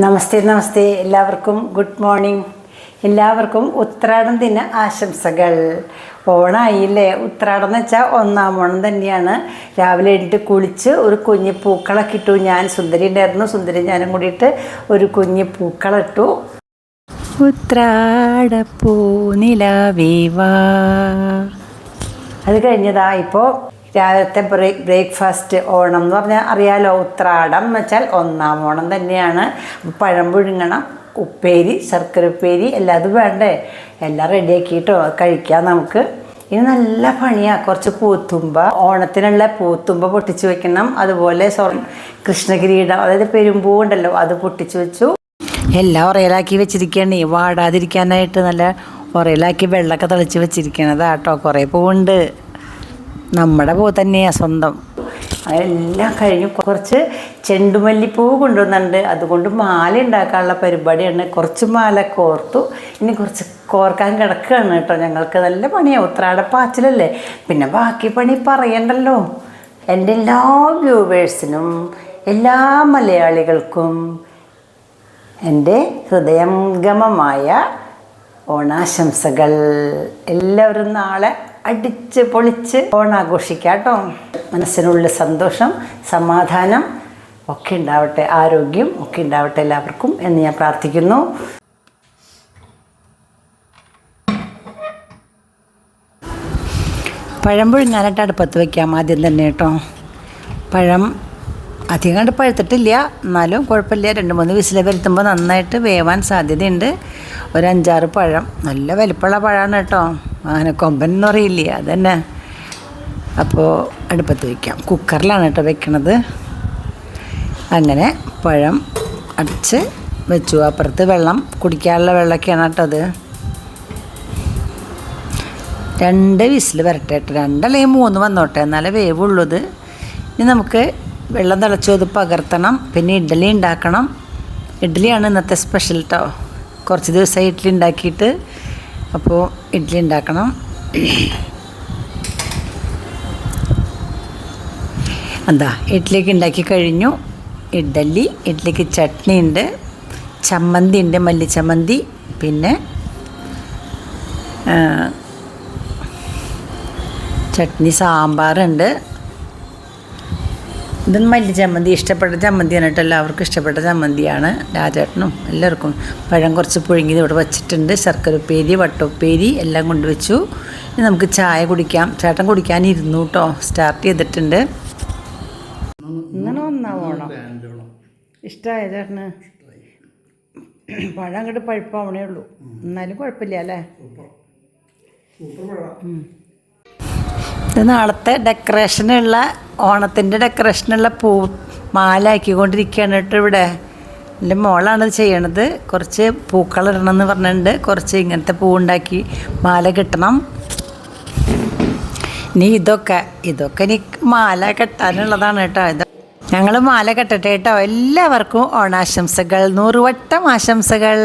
നമസ്തേ നമസ്തേ. എല്ലാവർക്കും good morning. എല്ലാവർക്കും ഉത്രാടം ദിന ആശംസകൾ. ഓണായില്ലേ? ഉത്രാടം എന്ന് വെച്ചാൽ ഒന്നാം ഓണം തന്നെയാണ്. രാവിലെ എഴുന്നിട്ട് കുളിച്ച് ഒരു കുഞ്ഞ് പൂക്കളൊക്കെ ഇട്ടു. ഞാൻ സുന്ദരി ഉണ്ടായിരുന്നു. സുന്ദരി ഞാനും കൂടിയിട്ട് ഒരു കുഞ്ഞ് പൂക്കളിട്ടു. ഉത്രാടപ്പൂ നിലവേവാ. അത് കഴിഞ്ഞതാ ഇപ്പോൾ രാവിലത്തെ ബ്രേക്ക് ബ്രേക്ക്ഫാസ്റ്റ് ഓണം എന്ന് പറഞ്ഞാൽ അറിയാലോ? ഉത്രാടം എന്ന് വെച്ചാൽ ഒന്നാം ഓണം തന്നെയാണ്. പഴം പുഴുങ്ങണം ഉപ്പേരി ശർക്കര ഉപ്പേരി എല്ലാം അത് വേണ്ടേ? എല്ലാം റെഡിയാക്കിയിട്ടോ കഴിക്കാം നമുക്ക്. ഇനി നല്ല പണിയാണ് കുറച്ച് പൂത്തുമ്പ ഓണത്തിനുള്ള പൂത്തുമ്പ പൊട്ടിച്ചു വെക്കണം. അതുപോലെ സ്വർണ കൃഷ്ണകിരീടം അതായത് പെരുമ്പൂ ഉണ്ടല്ലോ അത് പൊട്ടിച്ചു വെച്ചു. എല്ലാം ഉറയിലാക്കി വെച്ചിരിക്കുകയാണ് വാടാതിരിക്കാനായിട്ട് നല്ല ഉറയിലാക്കി വെള്ളമൊക്കെ തളിച്ച് വെച്ചിരിക്കണതാട്ടോ കുറേ പൂവുണ്ട്. നമ്മുടെ പൂ തന്നെയാണ് സ്വന്തം. അതെല്ലാം കഴിഞ്ഞ് കുറച്ച് ചെണ്ടുമല്ലിപ്പൂ കൊണ്ടുവന്നിട്ടുണ്ട്. അതുകൊണ്ട് മാല ഉണ്ടാക്കാനുള്ള പരിപാടിയാണ്. കുറച്ച് മാല കോർത്തു. ഇനി കുറച്ച് കോർക്കാൻ കിടക്കുകയാണ് കേട്ടോ. ഞങ്ങൾക്ക് നല്ല പണിയാണ് ഉത്രാട പാച്ചിലല്ലേ? പിന്നെ ബാക്കി പണി പറയണ്ടല്ലോ. എന്റെ എല്ലാ വ്യൂവേഴ്സിനും എല്ലാ മലയാളികൾക്കും എന്റെ ഹൃദയംഗമമായ ഓണാശംസകൾ. എല്ലാവരും നാളെ അടിച്ച് പൊളിച്ച് ഓണാഘോഷിക്കാം കേട്ടോ. മനസ്സിനുള്ള സന്തോഷം സമാധാനം ഒക്കെ ഉണ്ടാവട്ടെ ആരോഗ്യം ഒക്കെ ഉണ്ടാവട്ടെ എല്ലാവർക്കും എന്ന് ഞാൻ പ്രാർത്ഥിക്കുന്നു. പഴം പുഴുങ്ങാനായിട്ട് അടുപ്പത്ത് വയ്ക്കാം ആദ്യം തന്നെ കേട്ടോ. പഴം അധികം കണ്ട് പഴുത്തിട്ടില്ല എന്നാലും കുഴപ്പമില്ല. രണ്ട് മൂന്ന് വിസിൽ വരുത്തുമ്പോൾ നന്നായിട്ട് വേവാൻ സാധ്യതയുണ്ട്. ഒരു അഞ്ചാറ് പഴം നല്ല വലിപ്പമുള്ള പഴമാണ് കേട്ടോ. അങ്ങനെ കൊമ്പൻ എന്ന് പറയില്ലേ അതന്നെ. അപ്പോൾ അടുപ്പത്ത് വയ്ക്കാം കുക്കറിലാണ് കേട്ടോ വെക്കണത്. അങ്ങനെ പഴം അടച്ച് വെച്ചു. അപ്പുറത്ത് വെള്ളം കുടിക്കാനുള്ള വെള്ളമൊക്കെയാണ് കേട്ടോ അത്. രണ്ട് വിസിൽ വരട്ടെ കേട്ടോ. രണ്ടല്ലേ മൂന്ന് വന്നോട്ടെ. എന്നാലേ വേവുള്ളൂ ഇത്. ഇനി നമുക്ക് വെള്ളം തിളച്ചു അത് പകർത്തണം. പിന്നെ ഇഡ്ഡലി ഉണ്ടാക്കണം. ഇഡ്ഡലിയാണ് ഇന്നത്തെ സ്പെഷ്യൽ കേട്ടോ കുറച്ച് ദിവസമായി ഇഡ്ഡലി ഉണ്ടാക്കിയിട്ട് അപ്പോൾ ഇഡ്ഡലി ഉണ്ടാക്കണം. എന്താ ഇഡ്ഡലിക്ക് ഉണ്ടാക്കി കഴിഞ്ഞു. ഇഡ്ഡലി ഇഡ്ഡലിക്ക് ചട്നി ഉണ്ട് ചമ്മന്തി ഉണ്ട് മല്ലിച്ചമ്മന്തി പിന്നെ ചട്നി സാമ്പാറുണ്ട്. ഇത് മല്ലി ചമ്മന്തി ഇഷ്ടപ്പെട്ട ചമ്മന്തിയാണ് കേട്ടോ എല്ലാവർക്കും ഇഷ്ടപ്പെട്ട ചമ്മന്തിയാണ് രാജേട്ടനും എല്ലാവർക്കും. പഴം കുറച്ച് പുഴുങ്ങി ഇവിടെ വെച്ചിട്ടുണ്ട്. ശർക്കര ഉപ്പേരി വട്ടുപ്പേരി എല്ലാം കൊണ്ടുവച്ചു ഇനി നമുക്ക് ചായ കുടിക്കാം. ചേട്ടൻ കുടിക്കാനിരുന്നു കേട്ടോ. സ്റ്റാർട്ട് ചെയ്തിട്ടുണ്ട്. ഇങ്ങനെ ഒന്നാ ഓണം ഇഷ്ടമായ ചേട്ടന്? പഴം അങ്ങോട്ട് പഴുപ്പാവണേ ഉള്ളൂ. എന്നാലും കുഴപ്പമില്ല അല്ലേ? ഇത് നാളത്തെ ഡെക്കറേഷനുള്ള ഓണത്തിന്റെ ഡെക്കറേഷനുള്ള പൂ മാല ആക്കിക്കൊണ്ടിരിക്കുകയാണ് കേട്ടോ ഇവിടെ. എന്റെ മോളാണ് ചെയ്യണത്. കുറച്ച് പൂക്കളിടണം എന്ന് പറഞ്ഞിട്ടുണ്ട്. കുറച്ച് ഇങ്ങനത്തെ പൂ ഉണ്ടാക്കി മാല കിട്ടണം. ഇനി ഇതൊക്കെ ഇതൊക്കെ ഇനി മാല കെട്ടാനുള്ളതാണ് കേട്ടോ ഇത്. ഞങ്ങൾ മാല കെട്ടട്ടെ കേട്ടോ. എല്ലാവർക്കും ഓണാശംസകൾ. നൂറുവട്ടം ആശംസകൾ.